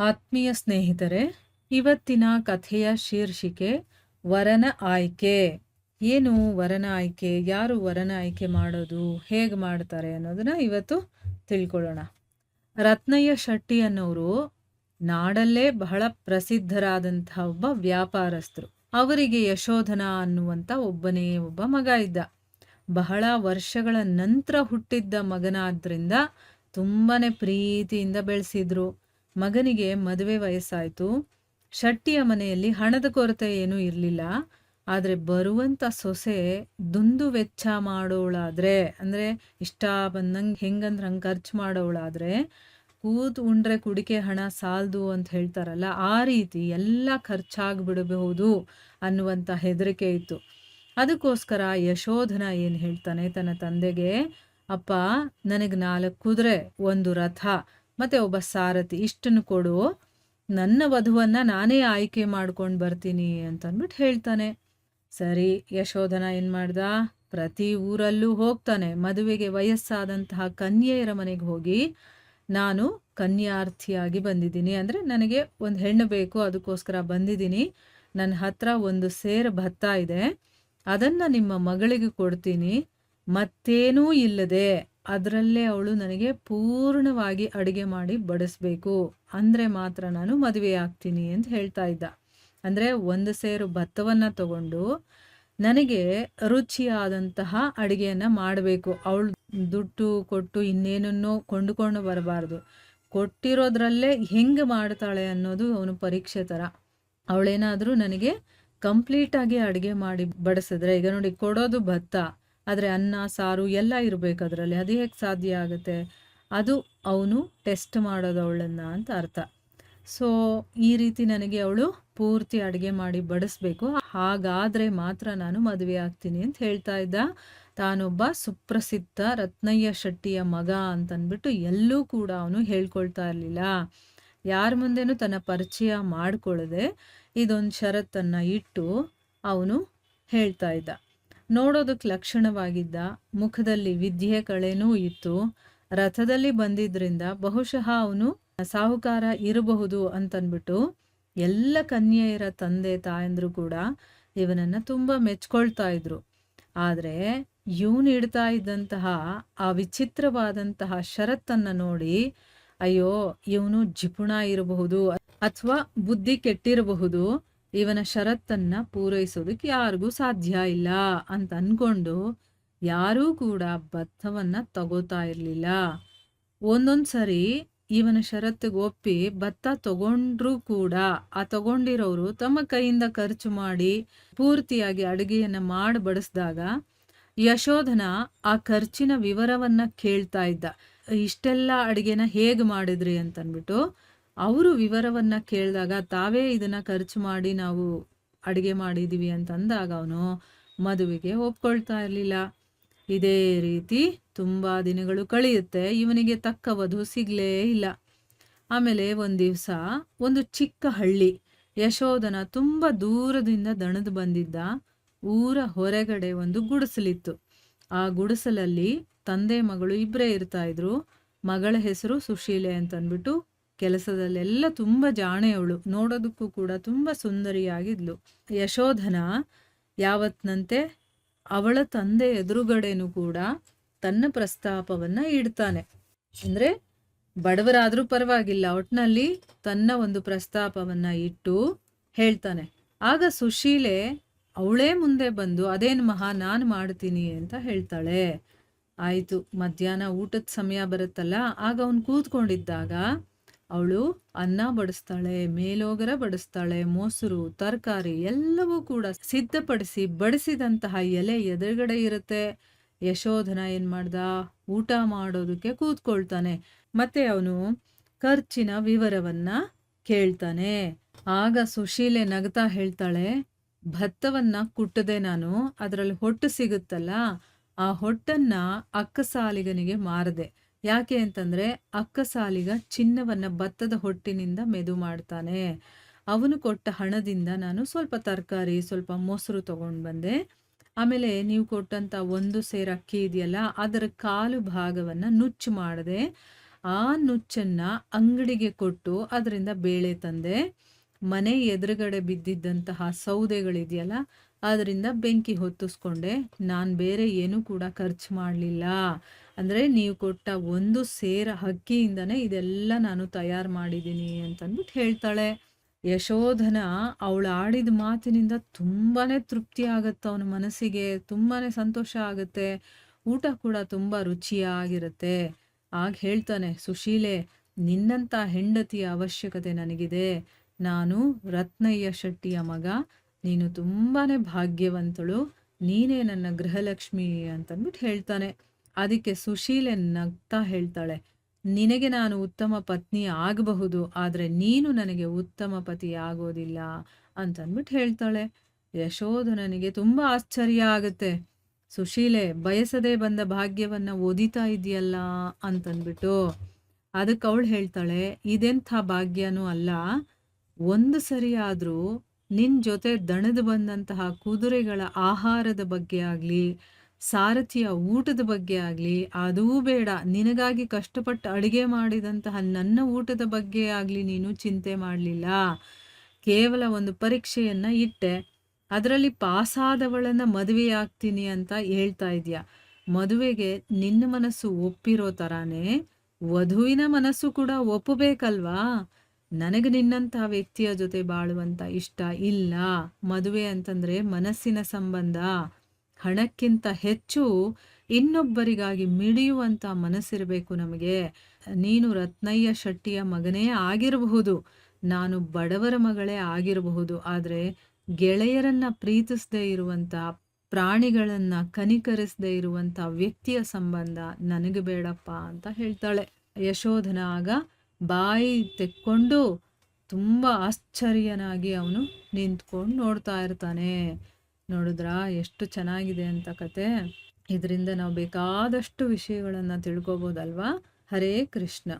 ಆತ್ಮೀಯ ಸ್ನೇಹಿತರೆ, ಇವತ್ತಿನ ಕಥೆಯ ಶೀರ್ಷಿಕೆ ವರನ ಆಯ್ಕೆ. ಏನು ವರನ ಆಯ್ಕೆ? ಯಾರು ವರನ ಆಯ್ಕೆ ಮಾಡೋದು? ಹೇಗೆ ಮಾಡ್ತಾರೆ ಅನ್ನೋದನ್ನ ಇವತ್ತು ತಿಳ್ಕೊಳ್ಳೋಣ. ರತ್ನಯ್ಯ ಶೆಟ್ಟಿ ಅನ್ನೋರು ನಾಡಲ್ಲೇ ಬಹಳ ಪ್ರಸಿದ್ಧರಾದಂಥ ಒಬ್ಬ ವ್ಯಾಪಾರಸ್ಥರು. ಅವರಿಗೆ ಯಶೋಧನ ಅನ್ನುವಂಥ ಒಬ್ಬನೇ ಒಬ್ಬ ಮಗ ಇದ್ದ. ಬಹಳ ವರ್ಷಗಳ ನಂತರ ಹುಟ್ಟಿದ್ದ ಮಗನಾದ್ರಿಂದ ತುಂಬಾನೇ ಪ್ರೀತಿಯಿಂದ ಬೆಳೆಸಿದ್ರು. ಮಗನಿಗೆ ಮದುವೆ ವಯಸ್ಸಾಯಿತು. ಶಟ್ಟಿಯ ಮನೆಯಲ್ಲಿ ಹಣದ ಕೊರತೆ ಏನೂ ಇರಲಿಲ್ಲ. ಆದರೆ ಬರುವಂಥ ಸೊಸೆ ದುಂದು ವೆಚ್ಚ ಮಾಡೋಳಾದ್ರೆ, ಅಂದರೆ ಇಷ್ಟ ಬಂದಂಗೆ ಹೆಂಗಂದ್ರೆ ಹಂಗೆ ಖರ್ಚು ಮಾಡೋಳಾದ್ರೆ ಕೂತು ಉಂಡ್ರೆ ಕುಡಿಕೆ ಹಣ ಸಾಲದು ಅಂತ ಹೇಳ್ತಾರಲ್ಲ, ಆ ರೀತಿ ಎಲ್ಲ ಖರ್ಚಾಗ್ಬಿಡಬಹುದು ಅನ್ನುವಂಥ ಹೆದರಿಕೆ ಇತ್ತು. ಅದಕ್ಕೋಸ್ಕರ ಯಶೋಧನ ಏನು ಹೇಳ್ತಾನೆ, ತನ್ನ ತಂದೆಗೆ, ಅಪ್ಪ, ನನಗೆ ನಾಲ್ಕು ಕುದುರೆ, ಒಂದು ರಥ ಮತ್ತೆ ಒಬ್ಬ ಸಾರಥಿ, ಇಷ್ಟನ್ನು ಕೊಡು. ನನ್ನ ವಧುವನ್ನ ನಾನೇ ಆಯ್ಕೆ ಮಾಡ್ಕೊಂಡು ಬರ್ತೀನಿ ಅಂತ ಅಂದ್ಬಿಟ್ಟು ಹೇಳ್ತಾನೆ. ಸರಿ, ಯಶೋಧನ ಏನು ಮಾಡ್ದ? ಪ್ರತಿ ಊರಲ್ಲೂ ಹೋಗ್ತಾನೆ. ಮದುವೆಗೆ ವಯಸ್ಸಾದಂತಹ ಕನ್ಯೆಯರ ಮನೆಗೆ ಹೋಗಿ ನಾನು ಕನ್ಯಾರ್ಥಿಯಾಗಿ ಬಂದಿದ್ದೀನಿ. ಅಂದರೆ ನನಗೆ ಒಂದು ಹೆಣ್ಣು ಬೇಕು, ಅದಕ್ಕೋಸ್ಕರ ಬಂದಿದ್ದೀನಿ. ನನ್ನ ಹತ್ರ ಒಂದು ಸೇರು ಭತ್ತ ಇದೆ. ಅದನ್ನು ನಿಮ್ಮ ಮಗಳಿಗೆ ಕೊಡ್ತೀನಿ. ಮತ್ತೇನೂ ಇಲ್ಲದೆ ಅದರಲ್ಲೇ ಅವಳು ನನಗೆ ಪೂರ್ಣವಾಗಿ ಅಡುಗೆ ಮಾಡಿ ಬಡಿಸ್ಬೇಕು. ಅಂದರೆ ಮಾತ್ರ ನಾನು ಮದುವೆ ಆಗ್ತೀನಿ ಅಂತ ಹೇಳ್ತಾ ಇದ್ದ. ಅಂದರೆ ಒಂದು ಸೇರು ಭತ್ತವನ್ನು ತಗೊಂಡು ನನಗೆ ರುಚಿಯಾದಂತಹ ಅಡುಗೆಯನ್ನು ಮಾಡಬೇಕು. ಅವಳು ದುಡ್ಡು ಕೊಟ್ಟು ಇನ್ನೇನನ್ನೋ ಕೊಂಡುಕೊಂಡು ಬರಬಾರ್ದು. ಕೊಟ್ಟಿರೋದ್ರಲ್ಲೇ ಹೆಂಗೆ ಮಾಡ್ತಾಳೆ ಅನ್ನೋದು ಅವನು ಪರೀಕ್ಷೆ ಥರ ಅವಳೇನಾದರೂ ನನಗೆ ಕಂಪ್ಲೀಟಾಗಿ ಅಡುಗೆ ಮಾಡಿ ಬಡಿಸಿದ್ರೆ, ಈಗ ನೋಡಿ ಕೊಡೋದು ಭತ್ತ. ಆದರೆ ಅನ್ನ, ಸಾರು ಎಲ್ಲ ಇರಬೇಕು ಅದರಲ್ಲಿ. ಅದು ಹೇಗೆ ಸಾಧ್ಯ ಆಗುತ್ತೆ? ಅದು ಅವನು ಟೆಸ್ಟ್ ಮಾಡೋದು ಅವಳನ್ನು ಅಂತ ಅರ್ಥ. ಸೊ ಈ ರೀತಿ ನನಗೆ ಅವಳು ಪೂರ್ತಿ ಅಡುಗೆ ಮಾಡಿ ಬಡಿಸ್ಬೇಕು. ಹಾಗಾದರೆ ಮಾತ್ರ ನಾನು ಮದುವೆ ಆಗ್ತೀನಿ ಅಂತ ಹೇಳ್ತಾ ಇದ್ದ. ತಾನೊಬ್ಬ ಸುಪ್ರಸಿದ್ಧ ರತ್ನಯ್ಯ ಶೆಟ್ಟಿಯ ಮಗ ಅಂತನ್ಬಿಟ್ಟು ಎಲ್ಲೂ ಕೂಡ ಅವನು ಹೇಳ್ಕೊಳ್ತಾ ಇರಲಿಲ್ಲ. ಯಾರ ಮುಂದೆನೂ ತನ್ನ ಪರಿಚಯ ಮಾಡಿಕೊಳ್ಳದೆ ಇದೊಂದು ಷರತ್ತನ್ನು ಇಟ್ಟು ಅವನು ಹೇಳ್ತಾ ಇದ್ದ. ನೋಡೋದಕ್ಕೆ ಲಕ್ಷಣವಾಗಿದ್ದ ಮುಖದಲ್ಲಿ ವಿದ್ಯೆ ಕಳೆನೂ ಇತ್ತು. ರಥದಲ್ಲಿ ಬಂದಿದ್ರಿಂದ ಬಹುಶಃ ಅವನು ಸಾಹುಕಾರ ಇರಬಹುದು ಅಂತನ್ಬಿಟ್ಟು ಎಲ್ಲ ಕನ್ಯೆಯರ ತಂದೆ ತಾಯಂದ್ರು ಕೂಡ ಇವನನ್ನ ತುಂಬ ಮೆಚ್ಕೊಳ್ತಾ ಇದ್ರು. ಆದರೆ ಇವನು ಇಡ್ತಾ ಇದ್ದಂತಹ ಆ ವಿಚಿತ್ರವಾದಂತಹ ಷರತ್ತನ್ನು ನೋಡಿ ಅಯ್ಯೋ, ಇವನು ಜಿಪುಣ ಇರಬಹುದು ಅಥವಾ ಬುದ್ಧಿ ಕೆಟ್ಟಿರಬಹುದು. ಇವನ ಷರತ್ತನ್ನ ಪೂರೈಸೋದಕ್ಕೆ ಯಾರಿಗೂ ಸಾಧ್ಯ ಇಲ್ಲ ಅಂತ ಅನ್ಕೊಂಡು ಯಾರೂ ಕೂಡ ಭತ್ತವನ್ನ ತಗೋತಾ ಇರಲಿಲ್ಲ. ಒಂದೊಂದು ಸರಿ ಇವನ ಷರತ್ತಿಗೆ ಒಪ್ಪಿ ಭತ್ತ ತಗೊಂಡ್ರೂ ಕೂಡ ಆ ತಗೊಂಡಿರೋರು ತಮ್ಮ ಕೈಯಿಂದ ಖರ್ಚು ಮಾಡಿ ಪೂರ್ತಿಯಾಗಿ ಅಡುಗೆಯನ್ನ ಮಾಡಿ ಬಡಿಸಿದಾಗ ಯಶೋಧನ ಆ ಖರ್ಚಿನ ವಿವರವನ್ನ ಕೇಳ್ತಾ ಇದ್ದ. ಇಷ್ಟೆಲ್ಲ ಅಡುಗೆನ ಹೇಗೆ ಮಾಡಿದ್ರಿ ಅಂತನ್ಬಿಟ್ಟು ಅವರು ವಿವರವನ್ನ ಕೇಳಿದಾಗ ತಾವೇ ಇದನ್ನ ಖರ್ಚು ಮಾಡಿ ನಾವು ಅಡುಗೆ ಮಾಡಿದೀವಿ ಅಂತಂದಾಗ ಅವನು ಮದುವೆಗೆ ಒಪ್ಕೊಳ್ತಾ ಇರಲಿಲ್ಲ. ಇದೇ ರೀತಿ ತುಂಬಾ ದಿನಗಳು ಕಳೆಯುತ್ತೆ, ಇವನಿಗೆ ತಕ್ಕ ವಧು ಸಿಗಲೇ ಇಲ್ಲ. ಆಮೇಲೆ ಒಂದು ದಿವಸ ಒಂದು ಚಿಕ್ಕ ಹಳ್ಳಿ, ಯಶೋಧನ ತುಂಬ ದೂರದಿಂದ ದಣದು ಬಂದಿದ್ದ ಊರ ಹೊರಗಡೆ ಒಂದು ಗುಡಿಸಲಿತ್ತು. ಆ ಗುಡಿಸಲಲ್ಲಿ ತಂದೆ ಮಗಳು ಇಬ್ಬರೇ ಇರ್ತಾ ಇದ್ರು, ಮಗಳ ಹೆಸರು ಸುಶೀಲೆ ಅಂತಂದ್ಬಿಟ್ಟು ಕೆಲಸದಲ್ಲೆಲ್ಲ ತುಂಬ ಜಾಣೆಯವಳು. ನೋಡೋದಕ್ಕೂ ಕೂಡ ತುಂಬ ಸುಂದರಿಯಾಗಿದ್ಲು. ಯಶೋಧನ ಯಾವತ್ನಂತೆ ಅವಳ ತಂದೆ ಎದುರುಗಡೆನೂ ಕೂಡ ತನ್ನ ಪ್ರಸ್ತಾಪವನ್ನು ಇಡ್ತಾನೆ. ಅಂದ್ರೆ ಬಡವರಾದರೂ ಪರವಾಗಿಲ್ಲ, ಒಟ್ನಲ್ಲಿ ತನ್ನ ಒಂದು ಪ್ರಸ್ತಾಪವನ್ನು ಇಟ್ಟು ಹೇಳ್ತಾನೆ. ಆಗ ಸುಶೀಲೆ ಅವಳೇ ಮುಂದೆ ಬಂದು, ಅದೇನು ಮಹಾ, ನಾನು ಮಾಡ್ತೀನಿ ಅಂತ ಹೇಳ್ತಾಳೆ. ಆಯಿತು, ಮಧ್ಯಾಹ್ನ ಊಟದ ಸಮಯ ಬರುತ್ತಲ್ಲ, ಆಗ ಅವನು ಕೂತ್ಕೊಂಡಿದ್ದಾಗ ಅವಳು ಅನ್ನ ಬಡಿಸ್ತಾಳೆ, ಮೇಲೋಗರ ಬಡಿಸ್ತಾಳೆ, ಮೊಸರು, ತರಕಾರಿ ಎಲ್ಲವೂ ಕೂಡ ಸಿದ್ಧಪಡಿಸಿ ಬಡಿಸಿದಂತಹ ಎಲೆ ಎದುರುಗಡೆ ಇರುತ್ತೆ. ಯಶೋಧನ ಏನ್ ಮಾಡ್ದ? ಊಟ ಮಾಡೋದಕ್ಕೆ ಕೂತ್ಕೊಳ್ತಾನೆ. ಮತ್ತೆ ಅವನು ಖರ್ಚಿನ ವಿವರವನ್ನ ಕೇಳ್ತಾನೆ. ಆಗ ಸುಶೀಲೆ ನಗ್ತಾ ಹೇಳ್ತಾಳೆ, ಭತ್ತವನ್ನ ಕುಟ್ಟದೆ ನಾನು, ಅದರಲ್ಲಿ ಹೊಟ್ಟು ಸಿಗುತ್ತಲ್ಲ, ಆ ಹೊಟ್ಟನ್ನ ಅಕ್ಕಸಾಲಿಗನಿಗೆ ಮಾರದೆ. ಯಾಕೆ ಅಂತಂದ್ರೆ ಅಕ್ಕಸಾಲಿಗ ಚಿನ್ನವನ್ನ ಭತ್ತದ ಹೊಟ್ಟಿನಿಂದ ಮೆದು ಮಾಡ್ತಾನೆ. ಅವನು ಕೊಟ್ಟ ಹಣದಿಂದ ನಾನು ಸ್ವಲ್ಪ ತರಕಾರಿ, ಸ್ವಲ್ಪ ಮೊಸರು ತಗೊಂಡು ಬಂದೆ. ಆಮೇಲೆ ನೀವು ಕೊಟ್ಟಂತ ಒಂದು ಸೇರು ಅಕ್ಕಿ ಇದೆಯಲ್ಲ, ಅದರ ಕಾಲು ಭಾಗವನ್ನ ನುಚ್ಚು ಮಾಡಿದೆ. ಆ ನುಚ್ಚನ್ನ ಅಂಗಡಿಗೆ ಕೊಟ್ಟು ಅದರಿಂದ ಬೇಳೆ ತಂದೆ. ಮನೆ ಎದುರುಗಡೆ ಬಿದ್ದಿದ್ದಂತಹ ಸೌದೆಗಳಿದೆಯಲ್ಲ, ಅದರಿಂದ ಬೆಂಕಿ ಹೊತ್ತಿಸ್ಕೊಂಡೆ. ನಾನು ಬೇರೆ ಏನೂ ಕೂಡ ಖರ್ಚು ಮಾಡಲಿಲ್ಲ. ಅಂದರೆ ನೀವು ಕೊಟ್ಟ ಒಂದು ಸೇರ ಹಕ್ಕಿಯಿಂದನೇ ಇದೆಲ್ಲ ನಾನು ತಯಾರು ಮಾಡಿದ್ದೀನಿ ಅಂತಂದ್ಬಿಟ್ಟು ಹೇಳ್ತಾಳೆ. ಯಶೋಧನ ಅವಳು ಆಡಿದ ಮಾತಿನಿಂದ ತುಂಬಾ ತೃಪ್ತಿ ಆಗುತ್ತೆ, ಅವನ ಮನಸ್ಸಿಗೆ ತುಂಬಾ ಸಂತೋಷ ಆಗುತ್ತೆ, ಊಟ ಕೂಡ ತುಂಬ ರುಚಿಯಾಗಿರುತ್ತೆ. ಆಗ ಹೇಳ್ತಾನೆ, ಸುಶೀಲೆ ನಿನ್ನಂಥ ಹೆಂಡತಿಯ ಅವಶ್ಯಕತೆ ನನಗಿದೆ. ನಾನು ರತ್ನಯ್ಯ ಶೆಟ್ಟಿಯ ಮಗ, ನೀನು ತುಂಬಾ ಭಾಗ್ಯವಂತಳು, ನೀನೇ ನನ್ನ ಗೃಹಲಕ್ಷ್ಮಿ ಅಂತಂದ್ಬಿಟ್ಟು ಹೇಳ್ತಾನೆ. ಅದಕ್ಕೆ ಸುಶೀಲೆ ನಗ್ತಾ ಹೇಳ್ತಾಳೆ, ನಿನಗೆ ನಾನು ಉತ್ತಮ ಪತ್ನಿ ಆಗಬಹುದು, ಆದರೆ ನೀನು ನನಗೆ ಉತ್ತಮ ಪತಿ ಆಗೋದಿಲ್ಲ ಅಂತಂದ್ಬಿಟ್ಟು ಹೇಳ್ತಾಳೆ. ಯಶೋಧನನಿಗೆ ತುಂಬ ಆಶ್ಚರ್ಯ ಆಗುತ್ತೆ. ಸುಶೀಲೆ, ಬಯಸದೇ ಬಂದ ಭಾಗ್ಯವನ್ನ ಓದಿತಾ ಇದೆಯಲ್ಲ ಅಂತಂದ್ಬಿಟ್ಟು ಅದಕ್ಕೆ ಅವಳು ಹೇಳ್ತಾಳೆ, ಇದೆಂಥ ಭಾಗ್ಯನೂ ಅಲ್ಲ, ಒಂದು ಸರಿ ಆದರೂ ನಿನ್ನ ಜೊತೆ ದಣದು ಬಂದಂತಹ ಕುದುರೆಗಳ ಆಹಾರದ ಬಗ್ಗೆ ಆಗಲಿ ಸಾರಥಿಯ ಊಟದ ಬಗ್ಗೆ ಆಗಲಿ, ಅದೂ ಬೇಡ. ನಿನಗಾಗಿ ಕಷ್ಟಪಟ್ಟು ಅಡುಗೆ ಮಾಡಿದಂತಹ ನನ್ನ ಊಟದ ಬಗ್ಗೆ ಆಗಲಿ ನೀನು ಚಿಂತೆ ಮಾಡಲಿಲ್ಲ. ಕೇವಲ ಒಂದು ಪರೀಕ್ಷೆಯನ್ನು ಇಟ್ಟೆ. ಅದರಲ್ಲಿ ಪಾಸಾದವಳನ್ನು ಮದುವೆ ಆಗ್ತೀನಿ ಅಂತ ಹೇಳ್ತಾ ಇದೆಯಾ? ಮದುವೆಗೆ ನಿನ್ನ ಮನಸ್ಸು ಒಪ್ಪಿರೋ ಥರಾನೇ ವಧುವಿನ ಮನಸ್ಸು ಕೂಡ ಒಪ್ಪಬೇಕಲ್ವಾ? ನನಗೆ ನಿನ್ನಂಥ ವ್ಯಕ್ತಿಯ ಜೊತೆ ಬಾಳುವಂಥ ಇಷ್ಟ ಇಲ್ಲ. ಮದುವೆ ಅಂತಂದರೆ ಮನಸ್ಸಿನ ಸಂಬಂಧ. ಹಣಕ್ಕಿಂತ ಹೆಚ್ಚು ಇನ್ನೊಬ್ಬರಿಗಾಗಿ ಮಿಡಿಯುವಂಥ ಮನಸ್ಸಿರಬೇಕು ನಮಗೆ. ನೀನು ರತ್ನಯ್ಯ ಶೆಟ್ಟಿಯ ಮಗನೇ ಆಗಿರಬಹುದು. ನಾನು ಬಡವರ ಮಗಳೇ ಆಗಿರಬಹುದು. ಆದರೆ ಗೆಳೆಯರನ್ನ ಪ್ರೀತಿಸದೇ ಇರುವಂಥ ಪ್ರಾಣಿಗಳನ್ನ ಕನಿಕರಿಸದೇ ಇರುವಂಥ ವ್ಯಕ್ತಿಯ ಸಂಬಂಧ ನನಗೆ ಬೇಡಪ್ಪ ಅಂತ ಹೇಳ್ತಾಳೆ. ಯಶೋಧನ ಆಗ ಬಾಯಿ ತೆಕ್ಕೊಂಡು ತುಂಬ ಆಶ್ಚರ್ಯನಾಗಿ ಅವನು ನಿಂತ್ಕೊಂಡು ನೋಡ್ತಾ ಇರ್ತಾನೆ. ನೋಡಿದ್ರಾ? ಎಷ್ಟು ಚೆನ್ನಾಗಿದೆ ಅಂತ ಕತೆ. ಇದರಿಂದ ನಾವು ಬೇಕಾದಷ್ಟು ವಿಷಯಗಳನ್ನು ತಿಳ್ಕೊಬೋದಲ್ವಾ? ಹರೇ ಕೃಷ್ಣ.